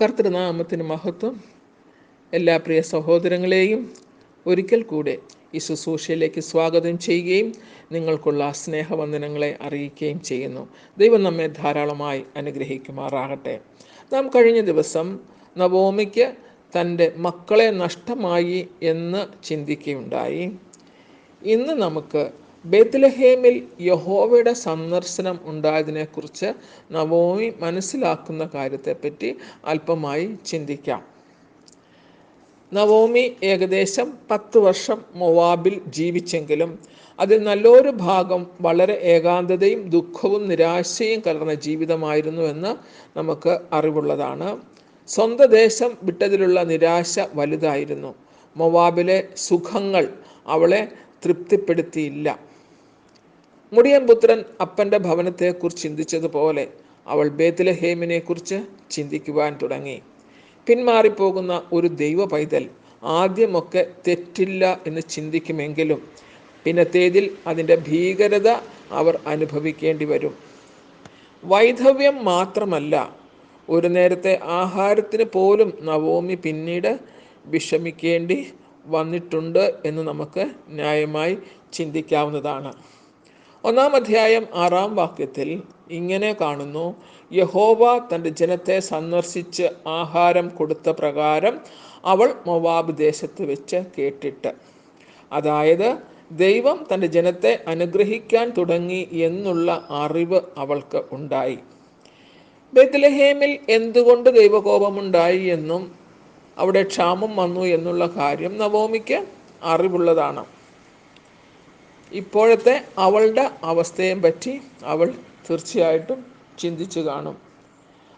കർത്തൃനാമത്തിന് മഹത്വം. എല്ലാ പ്രിയ സഹോദരങ്ങളെയും ഒരിക്കൽ കൂടെ ഈ ശുശ്രൂഷയിലേക്ക് സ്വാഗതം ചെയ്യുകയും നിങ്ങൾക്കുള്ള സ്നേഹവന്ദനങ്ങളെ അറിയിക്കുകയും ചെയ്യുന്നു. ദൈവം നമ്മെ ധാരാളമായി അനുഗ്രഹിക്കുമാറാകട്ടെ. നാം കഴിഞ്ഞ ദിവസം നവോമിക്ക് തന്റെ മക്കളെ നഷ്ടമായി എന്ന് ചിന്തിക്കുകയുണ്ടായി. ഇന്ന് നമുക്ക് ബേത്ലഹേമിൽ യഹോവയുടെ സന്ദർശനം ഉണ്ടായതിനെക്കുറിച്ച് നവോമി മനസ്സിലാക്കുന്ന കാര്യത്തെപ്പറ്റി അല്പമായി ചിന്തിക്കാം. നവോമി ഏകദേശം പത്ത് വർഷം മൊവാബിൽ ജീവിച്ചെങ്കിലും അതിൽ നല്ലൊരു ഭാഗം വളരെ ഏകാന്തതയും ദുഃഖവും നിരാശയും കലർന്ന ജീവിതമായിരുന്നു എന്ന് നമുക്ക് അറിവുള്ളതാണ്. സ്വന്തം ദേശം വിട്ടതിലുള്ള നിരാശ വലുതായിരുന്നു. മൊവാബിലെ സുഖങ്ങൾ അവളെ തൃപ്തിപ്പെടുത്തിയില്ല. മുടിയൻ പുത്രൻ അപ്പന്റെ ഭവനത്തെക്കുറിച്ച് ചിന്തിച്ചതുപോലെ അവൾ ബേത്ലഹേമിനെക്കുറിച്ച് ചിന്തിക്കുവാൻ തുടങ്ങി. പിന്മാറിപ്പോകുന്ന ഒരു ദൈവ പൈതൽ ആദ്യമൊക്കെ തെറ്റില്ല എന്ന് ചിന്തിക്കുമെങ്കിലും പിന്നത്തേതിൽ അതിന്റെ ഭീകരത അവർ അനുഭവിക്കേണ്ടി വരും. വൈധവ്യം മാത്രമല്ല ഒരു നേരത്തെ ആഹാരത്തിന് പോലും നവോമി പിന്നീട് വിഷമിക്കേണ്ടി വന്നിട്ടുണ്ട് എന്ന് നമുക്ക് ന്യായമായി ചിന്തിക്കാവുന്നതാണ്. ഒന്നാം അധ്യായം ആറാം വാക്യത്തിൽ ഇങ്ങനെ കാണുന്നു യഹോവ തന്റെ ജനത്തെ സന്ദർശിച്ച് ആഹാരം കൊടുത്ത പ്രകാരം അവൾ മൊവാബ് ദേശത്ത് വെച്ച് കേട്ടിട്ട്. അതായത് ദൈവം തന്റെ ജനത്തെ അനുഗ്രഹിക്കാൻ തുടങ്ങി എന്നുള്ള അറിവ് അവൾക്ക് ഉണ്ടായി. ബെത്ലഹേമിൽ എന്തുകൊണ്ട് ദൈവകോപമുണ്ടായി എന്നും അവിടെ ക്ഷാമം വന്നു എന്നുള്ള കാര്യം നവോമിക്ക് അറിവുള്ളതാണ്. ഇപ്പോഴത്തെ അവളുടെ അവസ്ഥയെ പറ്റി അവൾ തീർച്ചയായിട്ടും ചിന്തിച്ചു കാണും.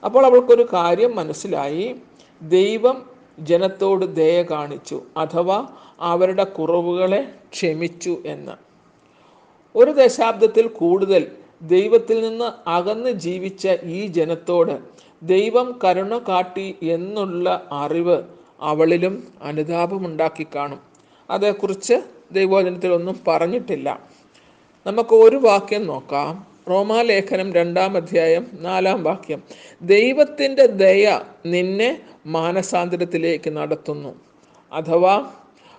അപ്പോൾ അവൾക്കൊരു കാര്യം മനസ്സിലായി. ദൈവം ജനത്തോട് ദയ കാണിച്ചു അഥവാ അവരുടെ കുറവുകളെ ക്ഷമിച്ചു എന്ന്. ഒരു ദശാബ്ദത്തിൽ കൂടുതൽ ദൈവത്തിൽ നിന്ന് അകന്ന് ജീവിച്ച ഈ ജനത്തോട് ദൈവം കരുണ കാട്ടി എന്നുള്ള അറിവ് അവളിലും അനുതാപമുണ്ടാക്കി കാണും. അതേക്കുറിച്ച് ദൈവവചനത്തിലൊന്നും പറഞ്ഞിട്ടില്ല. നമുക്ക് ഒരു വാക്യം നോക്കാം. റോമാലേഖനം രണ്ടാം അധ്യായം നാലാം വാക്യം. ദൈവത്തിന്റെ ദയ നിന്നെ മാനസാന്തരത്തിലേക്ക് നടത്തുന്നു. അഥവാ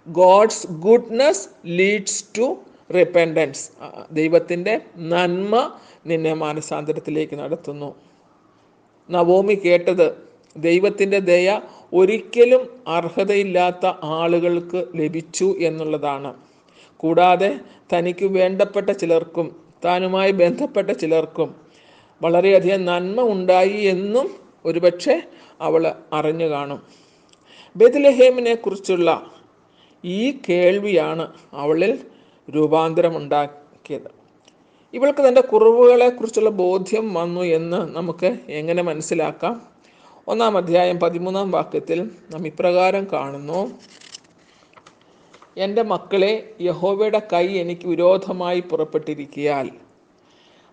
God's goodness leads to repentance. ദൈവത്തിന്റെ നന്മ നിന്നെ മാനസാന്തരത്തിലേക്ക് നടത്തുന്നു. നവോമി കേട്ടത് ദൈവത്തിന്റെ ദയ ഒരിക്കലും അർഹതയില്ലാത്ത ആളുകൾക്ക് ലഭിച്ചു എന്നുള്ളതാണ്. കൂടാതെ തനിക്ക് വേണ്ടപ്പെട്ട ചിലർക്കും താനുമായി ബന്ധപ്പെട്ട ചിലർക്കും വളരെയധികം നന്മ ഉണ്ടായി എന്നും ഒരുപക്ഷെ അവൾ അറിഞ്ഞു കാണും. ബെദ്ലഹേമിനെ കുറിച്ചുള്ള ഈ കേൾവിയാണ് അവളിൽ രൂപാന്തരമുണ്ടാക്കിയത്. ഇവൾക്ക് തന്റെ കുറവുകളെക്കുറിച്ചുള്ള ബോധ്യം വന്നു എന്ന് നമുക്ക് എങ്ങനെ മനസ്സിലാക്കാം? ഒന്നാം അധ്യായം പതിമൂന്നാം വാക്യത്തിൽ നാം ഇപ്രകാരം കാണുന്നു. എന്റെ മക്കളെ യഹോവയുടെ കൈ എനിക്ക് വിരോധമായി പുറപ്പെട്ടിരിക്കിയാൽ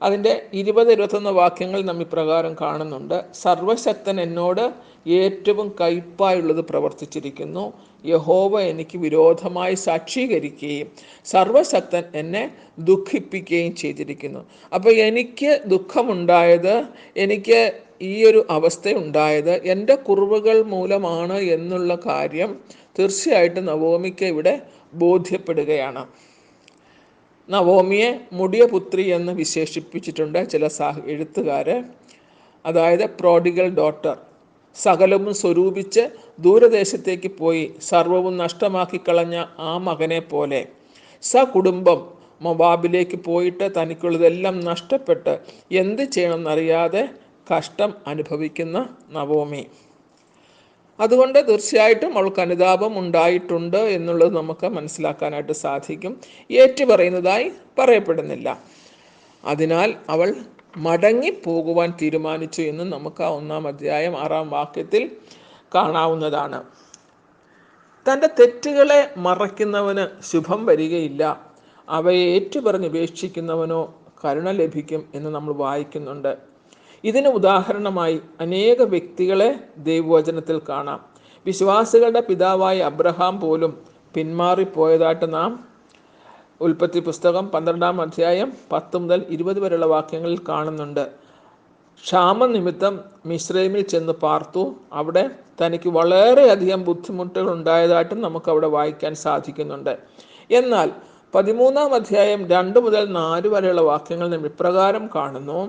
അതിന്റെ ഇരുപത് ഇരുപത്തൊന്ന് വാക്യങ്ങൾ നാം ഇപ്രകാരം കാണുന്നുണ്ട്. സർവശക്തൻ എന്നോട് ഏറ്റവും കയ്പായുള്ളത് പ്രവർത്തിച്ചിരിക്കുന്നു. യഹോവ എനിക്ക് വിരോധമായി സാക്ഷീകരിക്കുകയും സർവശക്തൻ എന്നെ ദുഃഖിപ്പിക്കുകയും ചെയ്തിരിക്കുന്നു. അപ്പോൾ എനിക്ക് ദുഃഖമുണ്ടായത് എനിക്ക് ഈ ഒരു അവസ്ഥയുണ്ടായത് എന്റെ കുറവുകൾ മൂലമാണ് എന്നുള്ള കാര്യം തീർച്ചയായിട്ടും നവോമിക്ക് ഇവിടെ ബോധ്യപ്പെടുകയാണ്. നവോമിയെ മുടിയ പുത്രി എന്ന് വിശേഷിപ്പിച്ചിട്ടുണ്ട് ചില സാഹ എഴുത്തുകാർ അതായത് പ്രോഡിഗൽ ഡോട്ടർ. സകലവും സ്വരൂപിച്ച് ദൂരദേശത്തേക്ക് പോയി സർവവും നഷ്ടമാക്കി കളഞ്ഞ ആ മകനെ പോലെ. സ കുടുംബം മൊബാബിലേക്ക് പോയിട്ട് തനിക്കുള്ളതെല്ലാം നഷ്ടപ്പെട്ട് എന്ത് ചെയ്യണമെന്നറിയാതെ കഷ്ടം അനുഭവിക്കുന്ന നവോമി. അതുകൊണ്ട് തീർച്ചയായിട്ടും അവൾക്ക് അനുതാപം ഉണ്ടായിട്ടുണ്ട് എന്നുള്ളത് നമുക്ക് മനസ്സിലാക്കാനായിട്ട് സാധിക്കും. ഏറ്റു പറയുന്നതായി പറയപ്പെടുന്നില്ല. അതിനാൽ അവൾ മടങ്ങി പോകുവാൻ തീരുമാനിച്ചു എന്ന് നമുക്ക് ആ ഒന്നാം അധ്യായം ആറാം വാക്യത്തിൽ കാണാവുന്നതാണ്. തന്റെ തെറ്റുകളെ മറയ്ക്കുന്നവന് ശുഭം വരികയില്ല. അവയെ ഏറ്റുപറഞ്ഞ് ഉപേക്ഷിക്കുന്നവനോ കരുണ ലഭിക്കും എന്ന് നമ്മൾ വായിക്കുന്നുണ്ട്. ഇതിന് ഉദാഹരണമായി അനേക വ്യക്തികളെ ദൈവവചനത്തിൽ കാണാം. വിശ്വാസികളുടെ പിതാവായ അബ്രഹാം പോലും പിന്മാറിപ്പോയതായിട്ട് നാം ഉൽപ്പത്തി പുസ്തകം പന്ത്രണ്ടാം അധ്യായം പത്ത് മുതൽ ഇരുപത് വരെയുള്ള വാക്യങ്ങളിൽ കാണുന്നുണ്ട്. ക്ഷാമനിമിത്തം മിശ്രൈമിൽ ചെന്ന് പാർത്തു. അവിടെ തനിക്ക് വളരെയധികം ബുദ്ധിമുട്ടുകൾ ഉണ്ടായതായിട്ടും നമുക്ക് അവിടെ വായിക്കാൻ സാധിക്കുന്നുണ്ട്. എന്നാൽ പതിമൂന്നാം അധ്യായം രണ്ട് മുതൽ നാല് വരെയുള്ള വാക്യങ്ങൾ നാം ഇപ്രകാരം കാണുന്നു.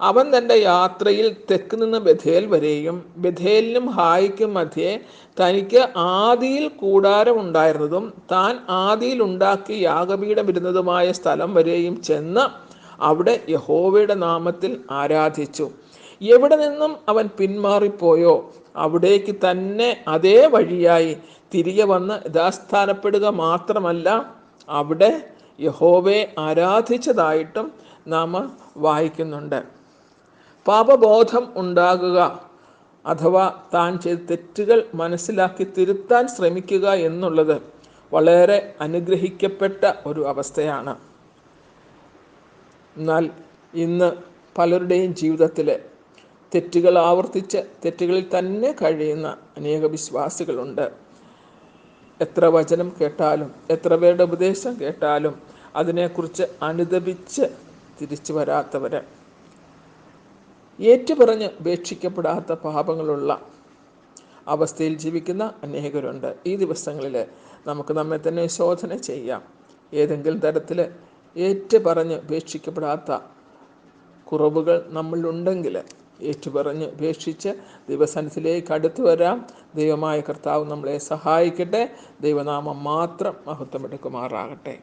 അവൻ തന്റെ യാത്രയിൽ തെക്ക് നിന്ന് ബഥേൽ വരെയും ബഥേലിനും ഹായിക്കും മധ്യേ തനിക്ക് ആദിയിൽ കൂടാരമുണ്ടായിരുന്നതും താൻ ആദിയിൽ ഉണ്ടാക്കി യാഗപീഠം ഇരുന്നതുമായ സ്ഥലം വരെയും ചെന്ന് അവിടെ യഹോവയുടെ നാമത്തിൽ ആരാധിച്ചു. എവിടെ നിന്നും അവൻ പിന്മാറിപ്പോയോ അവിടേക്ക് തന്നെ അതേ വഴിയായി തിരികെ വന്ന് യഥാസ്ഥാനപ്പെടുക മാത്രമല്ല അവിടെ യഹോവയെ ആരാധിച്ചതായിട്ടും നാം വായിക്കുന്നുണ്ട്. പാപബോധം ഉണ്ടാകുക അഥവാ താൻ ചെയ്ത തെറ്റുകൾ മനസ്സിലാക്കി തിരുത്താൻ ശ്രമിക്കുക എന്നുള്ളത് വളരെ അനുഗ്രഹിക്കപ്പെട്ട ഒരു അവസ്ഥയാണ്. എന്നാൽ ഇന്ന് പലരുടെയും ജീവിതത്തിൽ തെറ്റുകൾ ആവർത്തിച്ച് തെറ്റുകളിൽ തന്നെ കഴിയുന്ന അനേക വിശ്വാസികളുണ്ട്. എത്ര വചനം കേട്ടാലും എത്ര പേരുടെ ഉപദേശം കേട്ടാലും അതിനെക്കുറിച്ച് അനുദപിച്ച് തിരിച്ചു വരാത്തവർ ഏറ്റുപറഞ്ഞ് ഉപേക്ഷിക്കപ്പെടാത്ത പാപങ്ങളുള്ള അവസ്ഥയിൽ ജീവിക്കുന്ന അനേകരുണ്ട്. ഈ ദിവസങ്ങളിൽ നമുക്ക് നമ്മെ തന്നെ ശോധന ചെയ്യാം. ഏതെങ്കിലും തരത്തിൽ ഏറ്റുപറഞ്ഞ് ഉപേക്ഷിക്കപ്പെടാത്ത കുറവുകൾ നമ്മളിലുണ്ടെങ്കിൽ ഏറ്റുപറഞ്ഞ് ഉപേക്ഷിച്ച് ദിവസത്തിലേക്ക് അടുത്തു വരാം. ദൈവമായ കർത്താവ് നമ്മളെ സഹായിക്കട്ടെ. ദൈവനാമം മാത്രം മഹത്വമെടുക്കുമാറാകട്ടെ